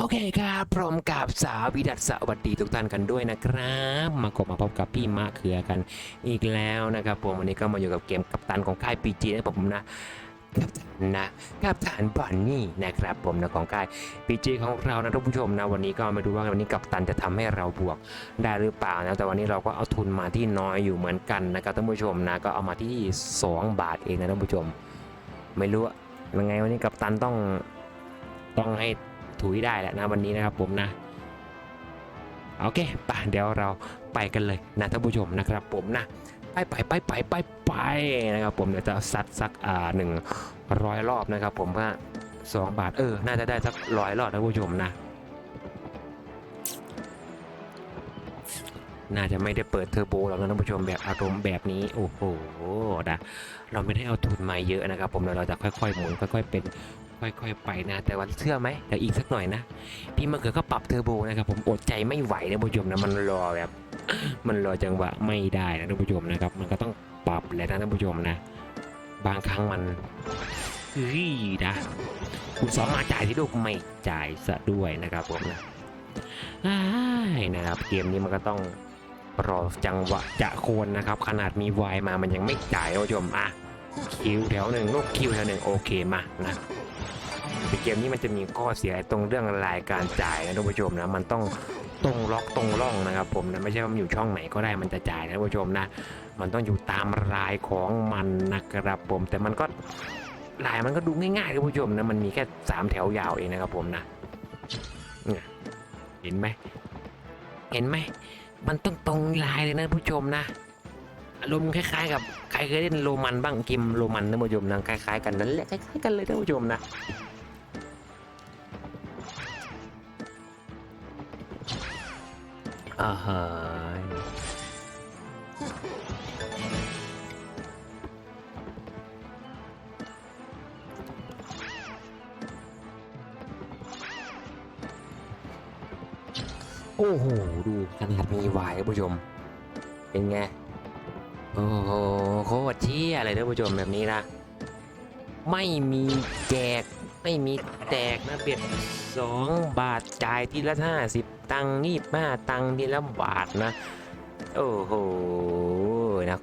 โอเคครับพร้อมกับสาววิดัตสวัสดีทุกท่านกันด้วยนะครับ มากบมาพบกับพี่มะเขือกันอีกแล้วนะครับผมวันนี้ก็มาอยู่กับเกมกัปตันของค่ายปีจีนะผมนะกัปตันนะกัปตันบอนนี่นะครับผมนะของค่ายปีจีของเรานะทุกผู้ชมนะวันนี้ก็มาดูว่าวันนี้กัปตันจะทำให้เราบวกได้หรือเปล่านะแต่วันนี้เราก็เอาทุนมาที่น้อยอยู่เหมือนกันนะครับท่านผู้ชมนะก็เอามาที่ 2 บาทเองนะท่านผู้ชม ไม่รู้ว่ายังไงวันนี้กัปตันต้องต้องให้ ถุยได้แหละนะวันนี้นะครับผมนะโอเคไปเดี๋ยวเราไปกันเลยนะท่านผู้ชมนะครับผมนะไปไปไปไปไปไปนะครับผมเดี๋ยวจะซัดสักอ่าหนึ่งร้อยรอบนะครับ ผมว่าสองบาทเออ น่าจะได้สักร้อยรอบนะท่านผู้ชมนะน่าจะไม่ได้เปิดเทอร์โบหรอกนะท่านผู้ชมแบบอารมณ์แบบนี้โอ้โหนะเราไม่ได้เอาทุนมาเยอะนะครับ ผมเดี๋ยวเราจะค่อยๆหมุนค่อย ๆ เป็น ค่อยๆไปนะ แต่ว่าเชื่อไหมเดี๋ยวอีกสักหน่อยนะ พี่มะเขือก็ปรับเทอร์โบนะครับผมอดใจไม่ไหวนะผู้ชมนะมันรอแบบ มันรอจังหวะไม่ได้นะท่านผู้ชมนะครับ มันก็ต้องปรับแหละนะท่านผู้ชมนะ บางครั้งมันเฮ้ยนะคุณสองมาจ่ายที่ลูกไม่จ่ายซะด้วยนะครับผมนะอ้ายนะครับเกมนี้มันก็ต้องรอจังหวะจะโคนนะครับ ขนาดมีวายมามันยังไม่จ่ายท่านผู้ชมอะ คิวแถวหนึ่งลูกคิวแถวหนึ่งโอเคมานะเกมนี้มันจะมีข้อเสียตรงเรื่องรายการจ่ายนะท่านผู้ชมนะมันต้องตรงล็อกตรงร่องนะครับผมนะไม่ใช่ว่ามันอยู่ช่องไหนก็ได้มันจะจ่ายนะท่านผู้ชมนะ มันต้องอยู่ตามรายของมันนะครับผม แต่มันก็ลายมันก็ดูง่ายๆท่านผู้ชมนะมันมีแค่สามแถวยาวเองนะครับผมนะเห็นไหมเห็นไหมมันต้องตรงลายเลยนะท่านผู้ชมนะารมณ์คล้ายๆ กับใครเคยเล่นโรมันบ้างเกมโรมันนะท่านผู้ชมนะคล้ายๆกันนั่นแหละคล้ายๆกันเลยท่านผู้ชมนะอาหารโอ้โห ดูขนาดมีวายท่านผู้ชม เป็นไง โอ้โหโคตรเชี่ยอะไรท่านผู้ชมแบบนี้นะไม่มีแจกไม่มีแตกนะเบ็ดสองบาทจ่ายทีละห้าสิบตังค์นี่ห้าตังค์ทีละบาทนะ โอ้โหนะ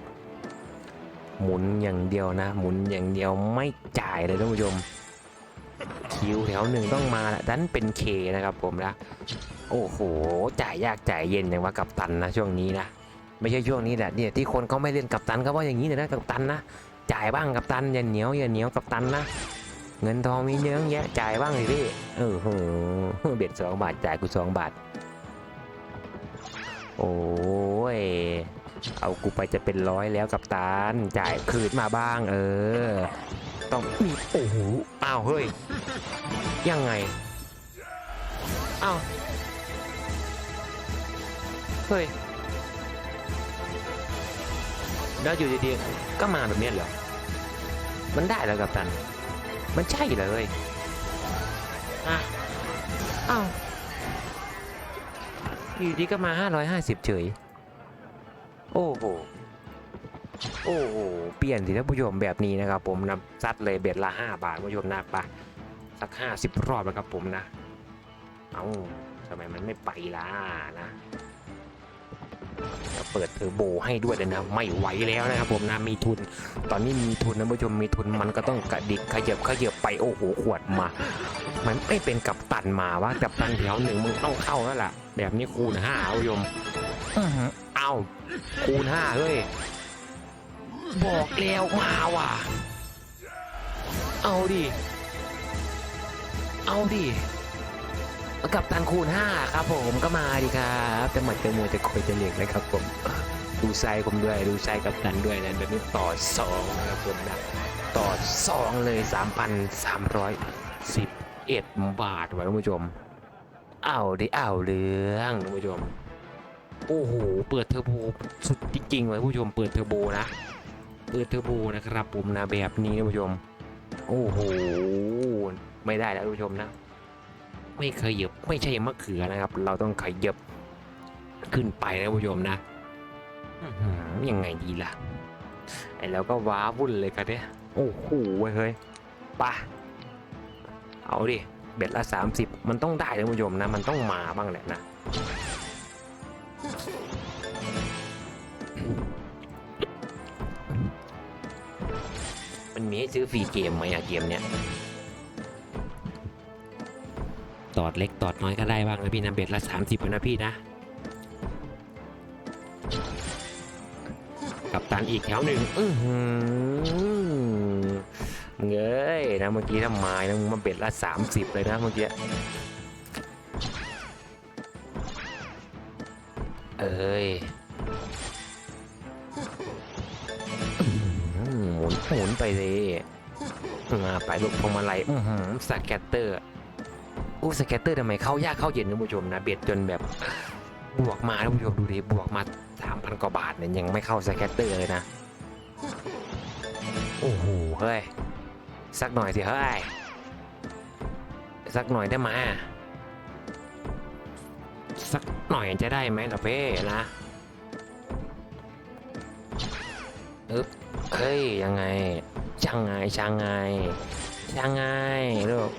หมุนอย่างเดียวนะ หมุนอย่างเดียวไม่จ่ายเลยท่านผู้ชมคิวแถวหนึ่งต้องมาละดันเป็นเคนะครับผมนะ โอ้โห จ่ายยากจ่ายเย็นอย่างว่ากับตันนะช่วงนี้นะ ไม่ใช่ช่วงนี้แหละเนี่ยที่คนเขาไม่เล่นกับตันเขาว่าอย่างนี้เลยนะกับตันนะจ่ายบ้างกับตันอย่าเหนียวอย่าเหนียวกับตันนะเงินทองมีเยอะแยะจ่ายบ้างสิพี่เออโหเบ็ดสองบาทจ่ายกูสองบาท โอ้ยเอากูไปจะเป็นร้อยแล้วกับตาลจ่ายคืนมาบ้าง เออ ต้องมีโอ้โหอ้าวเฮ้ย ยังไงอ้าวเฮ้ย แล้วอยู่ดีๆก็มาแบบเนี้ยเหรอ มันได้แล้วกับตัน มันใช่เลยอะอ้าวอยู่ดีก็มา 550 เฉย โอ้โห โอ้โห เปลี่ยนสิท่านผู้ชมแบบนี้นะครับผมนำซัดเลยเบ็ดละ 5 บาทผู้ชมนะปะสัก 50 รอบแล้วครับผมนะ เอ้าทำไมมันไม่ไปล่ะนะจะ เปิดเทอร์โบให้ด้วยเลยนะ ไม่ไหวแล้วนะครับผมนะมีทุน ตอนนี้มีทุนนะผู้ชมมีทุนมันก็ต้องกระดิกขยับขยับไปโอ้โหขวดมา มันไม่เป็นกับตันมาว่ากับตันแถวหนึ่งมึงต้องเข้าแล้วล่ะ แบบนี้คูณห้าผู้ชมอื้อหือเอาคูณห้าเฮ้ยบอกแล้วมาว่ะ เอาดิ เอาดิ กับตันคูณห้าครับผมก็มาดิครับจะหมัดจะมวยจะคอยจะเหลียกนะครับผมดูไซผมด้วยดูไซกับตันด้วยนะแบบนี้ต่อสองนะครับผมนะต่อสองเลย3,311บาทไว้ท่านผู้ชมเอาดิเอาเรื่องท่านผู้ชมโอ้โหเปิดเทอร์โบสุดจริงๆเลยผู้ชมเปิดเทอร์โบนะเปิดเทอร์โบนะครับผมนะแบบนี้ท่านผู้ชมโอ้โหไม่ได้แล้วท่านผู้ชมนะ ไม่ขยับไม่ใช่มะเขือนะครับ เราต้องขยับขึ้นไปนะท่านผู้ชมนะยังไงดีล่ะไอ้เราก็ว้าวุ่นเลยกันเนี่ยโอ้โหเว้ยเฮ้ยไปะเอาดิเบ็ดละ 30 มันต้องได้ท่านผู้ชมนะ มันต้องมาบ้างแหละนะมันมีให้ซื้อฟรีเกมไหมอะเกมเนี้ย ตอดเล็กตอดน้อยก็ได้บ้างนะพี่นะเบ็ดละ30นะพี่นะ กับตันอีกแถวหนึ่งอือหือเงยนะเมื่อกี้ทำไมนะมึงมาเบ็ดละ30เลยนะเมื่อกี้เอ้ยอื้อหือหมุนหมุนไปเลยมาไปลูกพวงมาลัยอื้อหือสแกตเตอร์ อู้สแกตเตอร์ทำไมเข้ายากเข้าเย็นท่านผู้ชมนะเบ็ดจนแบบบวกมาท่านผู้ชมดูดิบวกมา3,000กว่าบาทเนี่ยยังไม่เข้าสแกตเตอร์เลยนะ โอ้โหเฮ้ยสักหน่อยสิเฮ้ยสักหน่อยได้ไหมสักหน่อยจะได้ไหมล่ะเพ่นะอึ๊บเฮ้ยยังไงช่างไงช่างไงช่างไงลูก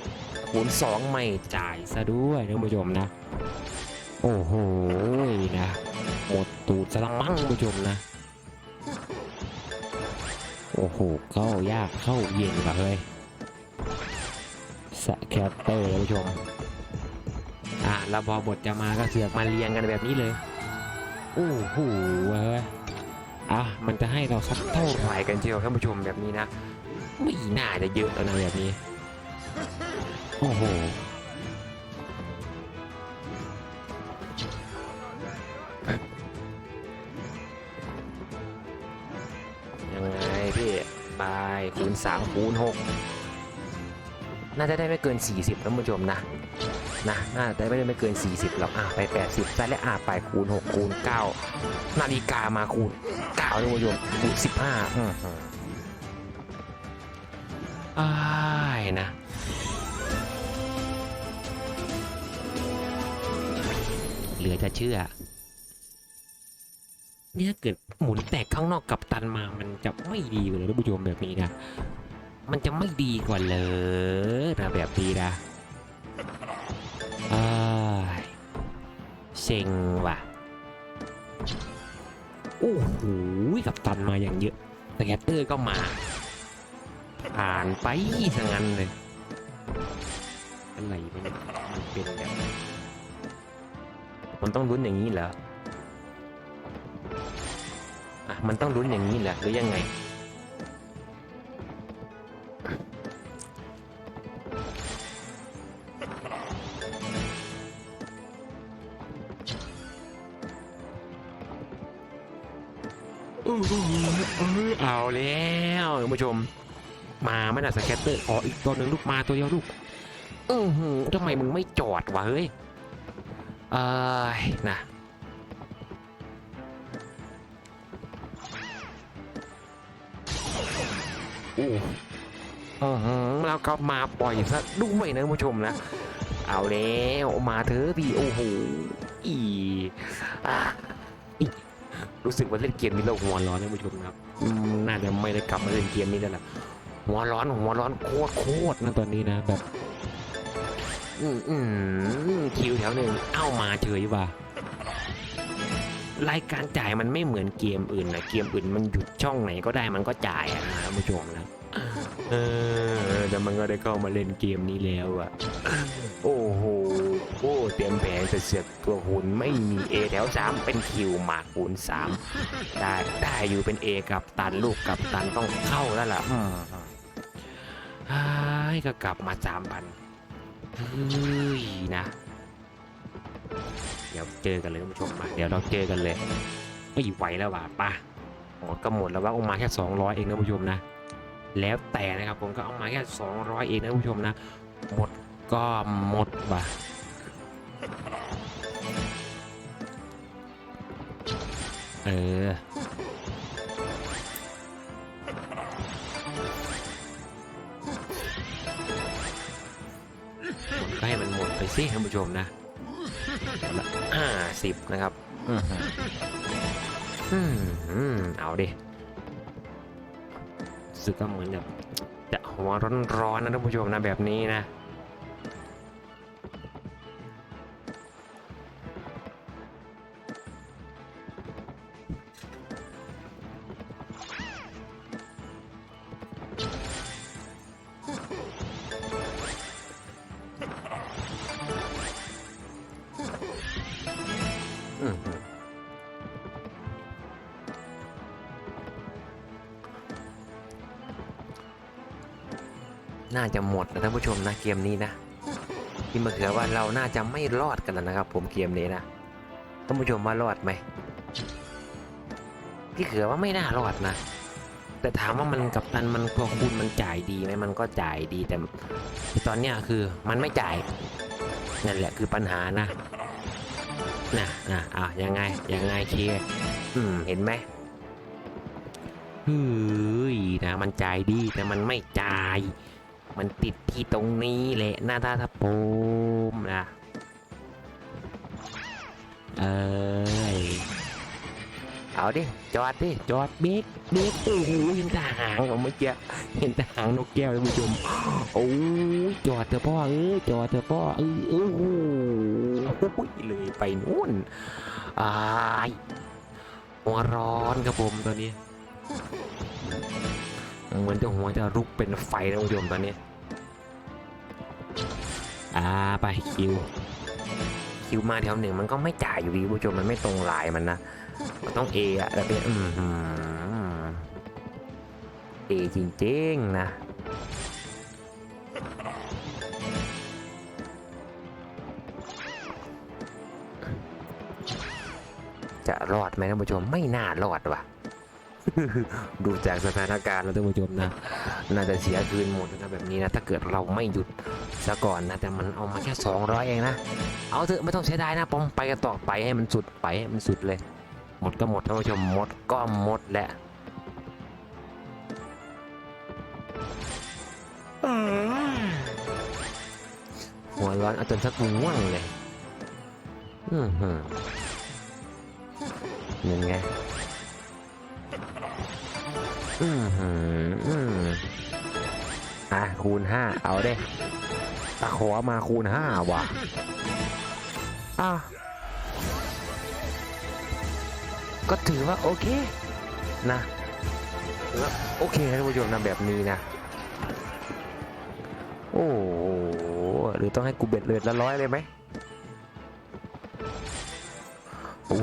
คูณสองไม่จ่ายซะด้วยท่านผู้ชมนะ โอ้โหนะหมดตูดสลังมั่งคุณผู้ชมนะ โอ้โหเข้ายากเข้าเย็นว่ะเฮ้ยสแคเตอร์ท่านผู้ชมอะแล้วพอบทจะมาก็เสือกมาเรียงกันแบบนี้เลยโอ้โหเฮ้ยอะมันจะให้เราสักเท่าไหร่กันเชียวท่านผู้ชมแบบนี้นะไม่น่าจะเยอะแล้วนะแบบนี้ โอ้โหยังไงพี่บายคูณ3คูณ6น่าจะได้ไม่เกิน 40ท่านผู้ชมนะนะน่าจะไม่ได้ไม่เกิน 40หรอกอะไป 80ได้แล้วอะไปคูณ 6 คูณ 9 นาฬิกามาคูณ9ท่านผู้ชมคูณ 15อือหืออ้ายนะ เหลือจะเชื่อ เนี่ยเกิดหมุนแตกข้างนอกกับตันมา มันจะไม่ดีเลยท่านผู้ชมแบบนี้นะ มันจะไม่ดีกว่าเลยนะแบบนี้นะอ้ยเซ็งว่ะ โอ้โหกับตันมาอย่างเยอะแต่แกตเตอร์ก็มา ผ่านไปซะงั้นเลย อะไรมันยมันเป็นแบบ มันต้องลุ้นอย่างนี้เหรออะมันต้องลุ้นอย่างนี้เหรอหรือยังไงอื้อหือเอาแล้วท่านผู้ชม มาไม่น่าสแกตเตอร์ขออีกตัวหนึ่งลูกมาตัวเดียวลูก อือหือทำไมมึงไม่จอดวะเฮ้ย เอ้ยนะโอ้อือหือแล้วก็มาปล่อยซะด้วยนะท่านผู้ชมนะ เอาแล้วมาเถอะพี่โอ้โหอีอะอีรู้สึกว่าเล่นเกมนี้เราหัวร้อนนะท่านผู้ชมครับอืมน่าจะไม่ได้กลับมาเล่นเกมนี้แล้วล่ะหัวร้อนหัวร้อนโคตรโคตรนะตอนนี้นะแบบ อืมอืมคิวแถวหนึ่งเอ้ามาเฉยว่ะรายการจ่ายมันไม่เหมือนเกมอื่นนะเกมอื่นมันหยุดช่องไหนก็ได้มันก็จ่ายนะท่านผู้ชมนะเออแต่มันก็ได้เข้ามาเล่นเกมนี้แล้วอะโอ้โหโอ้เตรียมแผงเสียดตัวหุ่นไม่มีเอแถวสามเป็นคิวหมากคูณสามได้ได้อยู่เป็นเอกับตันลูกกับตันต้องเข้าแล้วล่ะอืมไอ้ก็กลับมาสามพัน เฮ้ยนะ เดี๋ยวเจอกันเลยท่านผู้ชมมาเดี๋ยวเราเจอกันเลย ไม่ไหวแล้วว่ะป่ะโอ้ก็หมดแล้วว่าเอามาแค่200 เองนะท่านผู้ชมนะ แล้วแต่นะครับผมก็เอามาแค่ 200 เองนะท่านผู้ชมนะ หมดก็หมดว่ะเออ ไปสิท่านผู้ชมนะห้าสิบนะครับอืมเอาดิสึกก็เหมือนแบบจะหัวร้อนๆนะท่านผู้ชมนะแบบนี้นะ น่าจะหมดนะท่านผู้ชมนะเกมนี้นะที่มาเขือว่าเราน่าจะไม่รอดกันแล้วนะครับ ผมเกมนี้นะท่านผู้ชมว่ารอดไหมพี่เขือว่าไม่น่ารอดนะ แต่ถามว่ามันกับตันมันตัวคุณมันจ่ายดีไหมมันก็จ่ายดีแต่ตอนเนี้ยคือมันไม่จ่ายนั่นแหละคือปัญหานะนะนะอะยังไงยังไงเคลียอืมเห็นไหมเฮ้ยนะมันจ่ายดีแต่มันไม่จ่าย มันติดที่ตรงนี้แหละหน้าตาทับผมนะ เอ้ย เอาดิ จอดดิ จอดเบรกเบรกโอ้โหเห็นทหางของเมื่อกี้เห็นทหางนกแก้วท่านผู้ชม โอ้ยจอดเถอะพ่อเอ้ยจอดเถอะพ่อเอ้ยโอ้โหเลยไปนู่นอายหัวร้อนครับผมตอนนี้เหมือนจะหัวจะลุกเป็นไฟนะคุณผู้ชมตอนนี้ อ่าไปคิว คิวมาแถวหนึ่งมันก็ไม่จ่ายอยู่ดีผู้ชมมันไม่ตรงลายมันนะมันต้องเออะแล้วเป็นอืมเอจริงๆนะจะรอดไหมท่านผู้ชมไม่น่ารอดว่ะ ดูจากสถานการณ์แล้วท่านผู้ชมนะ น่าจะเสียคืนหมดนะแบบนี้นะ ถ้าเกิดเราไม่หยุด ซะก่อนนะ แต่มันเอามาแค่ 200 เองนะ เอาเถอะไม่ต้องเสียดายนะปอมไปกันต่อไปให้มันสุดไปให้มันสุดเลย หมดก็หมดท่านผู้ชมหมดก็หมดแหละหัวร้อนเอาจนสักง่วงเลยอือหือยังไงอือหืออืมอะคูณห้าเอาเด้ ตะขอมาคูณห้าว่ะ อะ ก็ถือว่าโอเคนะถือว่าโอเคนะท่านผู้ชมนะแบบนี้นะ โอ้โหหรือต้องให้กูเบ็ดเลือดละร้อยเลยไหม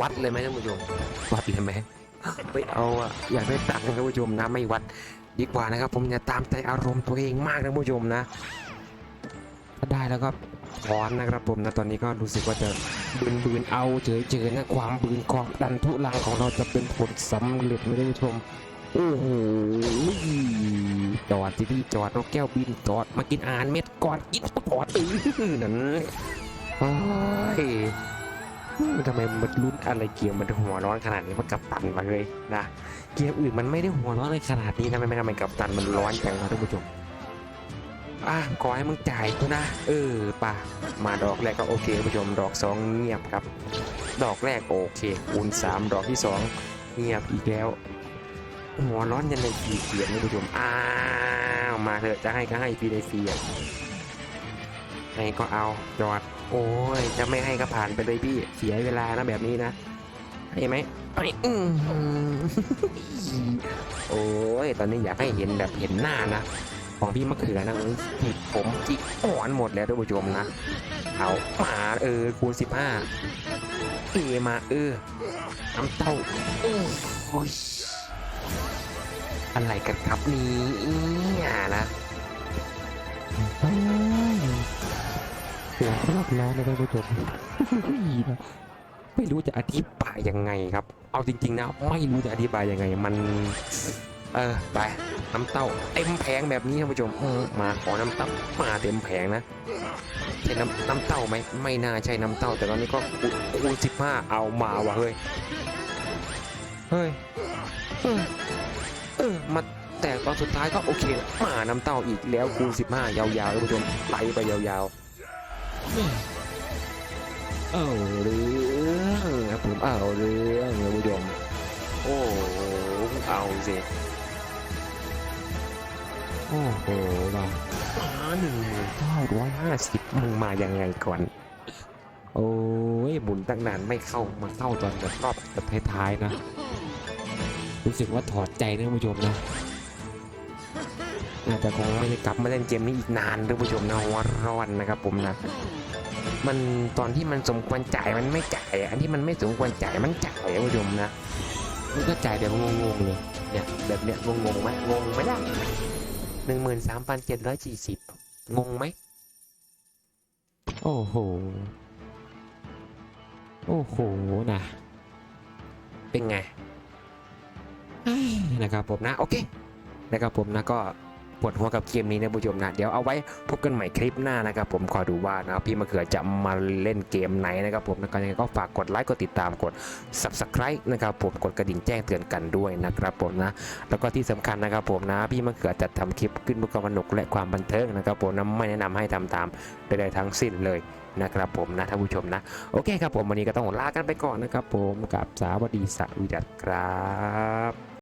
วัดเลยไหมท่านผู้ชมวัดเลยไหมไม่เอาอะอยากได้ตังค์ท่านผู้ชมนะไม่วัดดีกว่านะครับ ผมอย่าตามใจอารมณ์ตัวเองมากนะท่านผู้ชมนะ แล้วก็ถอนนะครับผมนะตอนนี้ก็รู้สึกว่าจะบืนบืนเอาเฉยเฉยๆนะความบืนความดันทุลังของเราจะเป็นผลสำเร็จไม่ได้ผู้ชมโอ้โหจอดที่นี่จอดนกแก้วบินจอดมากินอาหารเม็ดก่อนกินกอนเออนั่นโอ้ยทำไมมันลุ้นอะไรเกี่ยวมันหัวร้อนขนาดนี้มันกับตันมาเลยนะเกมอื่นมันไม่ได้หัวร้อนเลยขนาดนี้นะไม่ไม่ทำไมกับตันมันร้อนจังครับท่านผู้ชม อะขอให้มึงจ่ายกูนะ เออป่ะ มาดอกแรกก็โอเคคุณผู้ชม ดอกสองเงียบครับ ดอกแรกโอเคคูณสามดอกที่สองเงียบอีกแล้วหัวร้อนยันในฟีเกียรคุณผู้ชม อ้าว มาเถอะจะให้ก็ให้ฟีในฟรีอะให้ก็เอาจอด โอ้ย จะไม่ให้ก็ผ่านไปเลยพี่ เสียเวลานะแบบนี้นะให้ไหมอือโอ้ย ตอนนี้อยากให้เห็นแบบเห็นหน้านะ ของพี่มะเขือนะจิกผมจิกอ่อนหมดแล้วท่านผู้ชมนะเอามาเออคูณสิบห้าเอมาเออน้ำเต้าโอ้ยอะไรกันครับนี่นะหัวรอบแล้วนะท่านผู้ชมไม่รู้จะอธิบายยังไงครับ เอาจริง ๆ นะ ไม่รู้จะอธิบายยังไง มัน เออ ไป น้ำเต้าเต็มแผงแบบนี้ท่านผู้ชมมาขอน้ำเต้ามาเต็มแผงนะใช่น้ำน้ำเต้าไหมไม่น่าใช่น้ำเต้า แต่ตอนนี้ก็คูณคูสิบห้าเอามาว่ะเฮ้ยเฮ้ยเออเออมาแต่ตอนสุดท้ายก็โอเคมาน้ำเต้าอีกแล้วคูณสิบห้ายาวๆท่านผู้ชมไหลไปยาวๆเอาเรื่องครับผมเอาเรื่องท่านผู้ชมโอ้เอาสิ อ้โหเราหนึ่งหมื่นเก้าร้อยห้าสิบมึงมายังไงก่อน โอ้ยหมุนตั้งนานไม่เข้ามาเข้าตอนแบบรอบแบบท้ายๆนะ รู้สึกว่าถอดใจนะผู้ชมนะน่คงไม่ได้กลับมาเล่นเกมนี้อีกนานท่านผู้ชมนะหัวร้อนนะครับผมนะมันตอนที่มันสมควรจ่ายมันไม่จ่ายอันที่มันไม่สมควรจ่ายมันจ่ายผู้ชมนะมันก็จ่ายแบบงงๆเลยเนี่ยแบบเนี้ยงงๆไหมงงไหมล่ะ หนึ่งหมื่นสามพันเจ็ดร้อยสี่สิบงงไหม โอ้โห โอ้โหนะ เป็นไงเอ้ยนะครับผมนะ โอเค นะครับผมนะก็ ปวดหัวกับเกมนี้นะผู้ชมนะเดี๋ยวเอาไว้พบกันใหม่คลิปหน้านะครับผมคอยดูว่านะพี่มะเขือจะมาเล่นเกมไหนนะครับผมนะก็ยังไงก็ฝากกดไลค์กดติดตามกด subscribe นะครับผมกดกระดิ่งแจ้งเตือนกันด้วยนะครับผมนะ แล้วก็ที่สำคัญนะครับผมนะ พี่มะเขือจะทำคลิปขึ้นเพื่อความสนุกและความบันเทิงนะครับผมนะไม่แนะนำให้ทำตามใดๆทั้งสิ้นเลยนะครับผมนะท่านผู้ชมนะ โอเคครับผมวันนี้ก็ต้องลากันไปก่อนนะครับผมกับสาวัสดีสวีดัสครับ